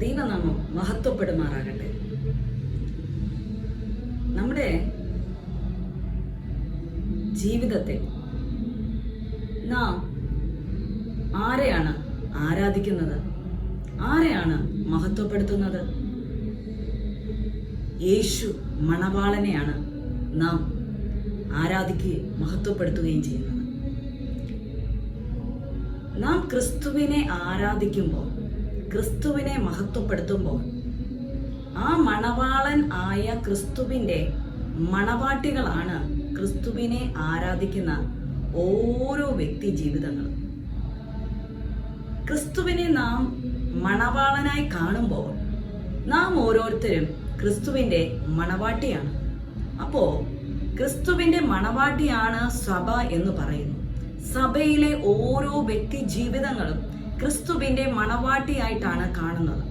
ദൈവനാമം മഹത്വപ്പെടുമാറാകട്ടെ. നമ്മുടെ ജീവിതത്തെ നാം ആരെയാണ് ആരാധിക്കുന്നത്? ആരെയാണ് മഹത്വപ്പെടുത്തുന്നത്? യേശു മണവാളനെയാണ് നാം ആരാധിക്കുകയും മഹത്വപ്പെടുത്തുകയും ചെയ്യുന്നത്. നാം ക്രിസ്തുവിനെ ആരാധിക്കുമ്പോൾ ക്രിസ്തുവിനെ മഹത്വപ്പെടുത്തുമ്പോൾ ആ മണവാളൻ ആയ ക്രിസ്തുവിന്റെ മണവാട്ടികളാണ് ക്രിസ്തുവിനെ ആരാധിക്കുന്ന ഓരോ വ്യക്തി ജീവിതങ്ങളും. ക്രിസ്തുവിനെ നാം മണവാളനായി കാണുമ്പോൾ നാം ഓരോരുത്തരും ക്രിസ്തുവിന്റെ മണവാട്ടിയാണ്. അപ്പോൾ ക്രിസ്തുവിന്റെ മണവാട്ടിയാണ് സഭ എന്ന് പറയുന്നു. സഭയിലെ ഓരോ വ്യക്തി ജീവിതങ്ങളും ക്രിസ്തുവിന്റെ മണവാട്ടിയായിട്ടാണ് കാണുന്നത്.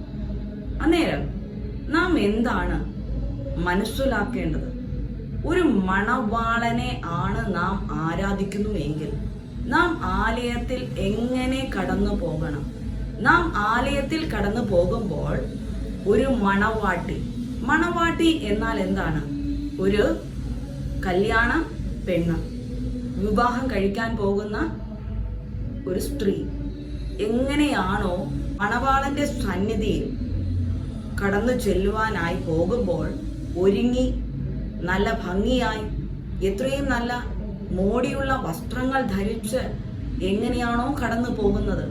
അന്നേരം നാം എന്താണ് മനസ്സിലാക്കേണ്ടത്? ഒരു മണവാളനെ ആണ് നാം ആരാധിക്കുന്നു എങ്കിൽ നാം ആലയത്തിൽ എങ്ങനെ കടന്നു പോകണം? നാം ആലയത്തിൽ കടന്നു പോകുമ്പോൾ ഒരു മണവാട്ടി മണവാട്ടി എന്നാൽ എന്താണ്? ഒരു കല്യാണ പെണ്ണ് വിവാഹം കഴിക്കാൻ പോകുന്ന ഒരു സ്ത്രീ. എങ്ങനെയാണോ മണവാളന്റെ സന്നിധിയിൽ കടന്നു ചെല്ലുവാനായി പോകുമ്പോൾ ഒരുങ്ങി നല്ല ഭംഗിയായി എത്രയും നല്ല മോടിയുള്ള വസ്ത്രങ്ങൾ ധരിച്ച് എങ്ങനെയാണോ കടന്നു പോകുന്നത്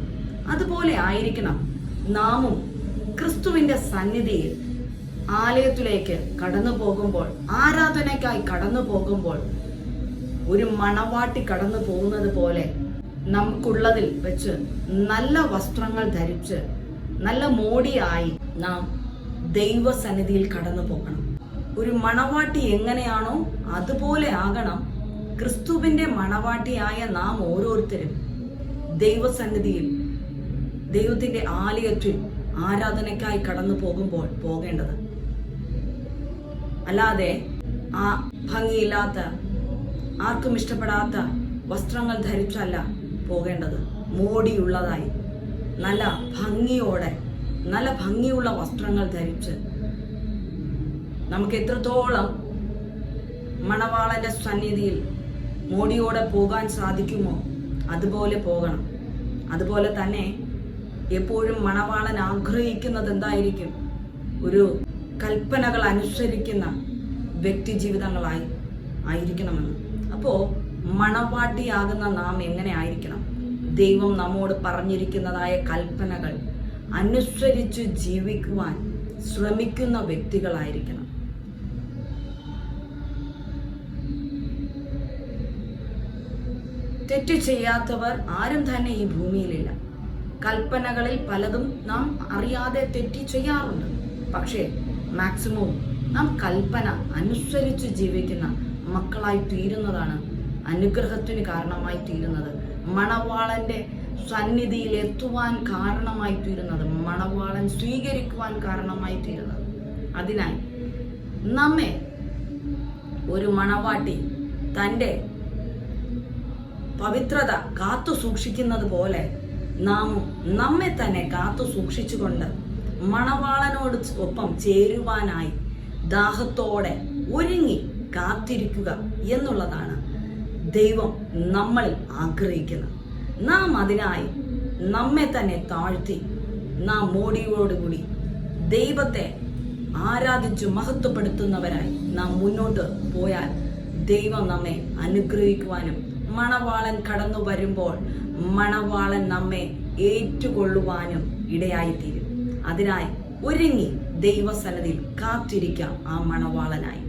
അതുപോലെ ആയിരിക്കണം നാമും ക്രിസ്തുവിന്റെ സന്നിധിയിൽ ആലയത്തിലേക്ക് കടന്നു പോകുമ്പോൾ ആരാധനയ്ക്കായി കടന്നു പോകുമ്പോൾ ഒരു മണവാട്ടി കടന്നു പോകുന്നത് പോലെ നമുക്കുള്ളതിൽ വെച്ച് നല്ല വസ്ത്രങ്ങൾ ധരിച്ച് നല്ല മോടിയായി നാം ദൈവസന്നിധിയിൽ കടന്നു പോകണം. ഒരു മണവാട്ടി എങ്ങനെയാണോ അതുപോലെ ആകണം. ക്രിസ്തുവിന്റെ മണവാട്ടിയായ നാം ഓരോരുത്തരും ദൈവസന്നിധിയിൽ ദൈവത്തിന്റെ ആലയത്തിൽ ആരാധനയ്ക്കായി കടന്നു പോകുമ്പോൾ പോകേണ്ടത്. അല്ലാതെ ആ ഭംഗിയില്ലാത്ത ആർക്കും ഇഷ്ടപ്പെടാത്ത വസ്ത്രങ്ങൾ ധരിച്ചല്ല പോകേണ്ടത്. മോടിയുള്ളതായി. നല്ല ഭംഗിയോടെ നല്ല ഭംഗിയുള്ള വസ്ത്രങ്ങൾ ധരിച്ച് നമുക്ക് എത്രത്തോളം മണവാളന്റെ സന്നിധിയിൽ മോടിയോടെ പോകാൻ സാധിക്കുമോ അതുപോലെ പോകണം. അതുപോലെ തന്നെ എപ്പോഴും മണവാളൻ ആഗ്രഹിക്കുന്നത് എന്തായിരിക്കും? ഒരു കൽപ്പനകൾ അനുസരിക്കുന്ന വ്യക്തി ജീവിതങ്ങളായി ആയിരിക്കണമെന്ന്. അപ്പോ മണവാട്ടിയാകുന്ന നാം എങ്ങനെ ആയിരിക്കണം? ദൈവം നമ്മോട് പറഞ്ഞിരിക്കുന്നതായ കൽപ്പനകൾ അനുസരിച്ച് ജീവിക്കുവാൻ ശ്രമിക്കുന്ന വ്യക്തികളായിരിക്കണം. തെറ്റ് ചെയ്യാത്തവർ ആരും തന്നെ ഈ ഭൂമിയിലില്ല. കൽപ്പനകളിൽ പലതും നാം അറിയാതെ തെറ്റി ചെയ്യാറുണ്ട്. പക്ഷേ മാക്സിമവും നാം കൽപ്പന അനുസരിച്ച് ജീവിക്കുന്ന മക്കളായി തീരുന്നതാണ് അനുഗ്രഹത്തിന് കാരണമായി തീരുന്നത്. മണവാളന്റെ സന്നിധിയിൽ എത്തുവാൻ കാരണമായി തീരുന്നത്. മണവാളൻ സ്വീകരിക്കുവാൻ കാരണമായി തീരുന്നത്. അതിനാൽ നമ്മെ ഒരു മണവാട്ടി തന്റെ പവിത്രത കാത്തു സൂക്ഷിക്കുന്നത് പോലെ നാമും നമ്മെ തന്നെ കാത്തു സൂക്ഷിച്ചുകൊണ്ട് മണവാളനോട് ഒപ്പം ചേരുവാനായി ദാഹത്തോടെ ഒരുങ്ങി കാത്തിരിക്കുക എന്നുള്ളതാണ് ദൈവം നമ്മളിൽ ആഗ്രഹിക്കുന്നത് നാം അതിനായി നമ്മെ തന്നെ താഴ്ത്തി നാം മോടിയോടുകൂടി ദൈവത്തെ ആരാധിച്ചു മഹത്വപ്പെടുത്തുന്നവരായി നാം മുന്നോട്ട് പോയാൽ ദൈവം നമ്മെ അനുഗ്രഹിക്കുവാനും മണവാളൻ കടന്നു വരുമ്പോൾ മണവാളൻ നമ്മെ ഏറ്റുകൊള്ളുവാനും ഇടയായിത്തീരും. അതിനായി ഒരുങ്ങി ദൈവസന്നതിയിൽ കാത്തിരിക്കാം ആ മണവാളനായി.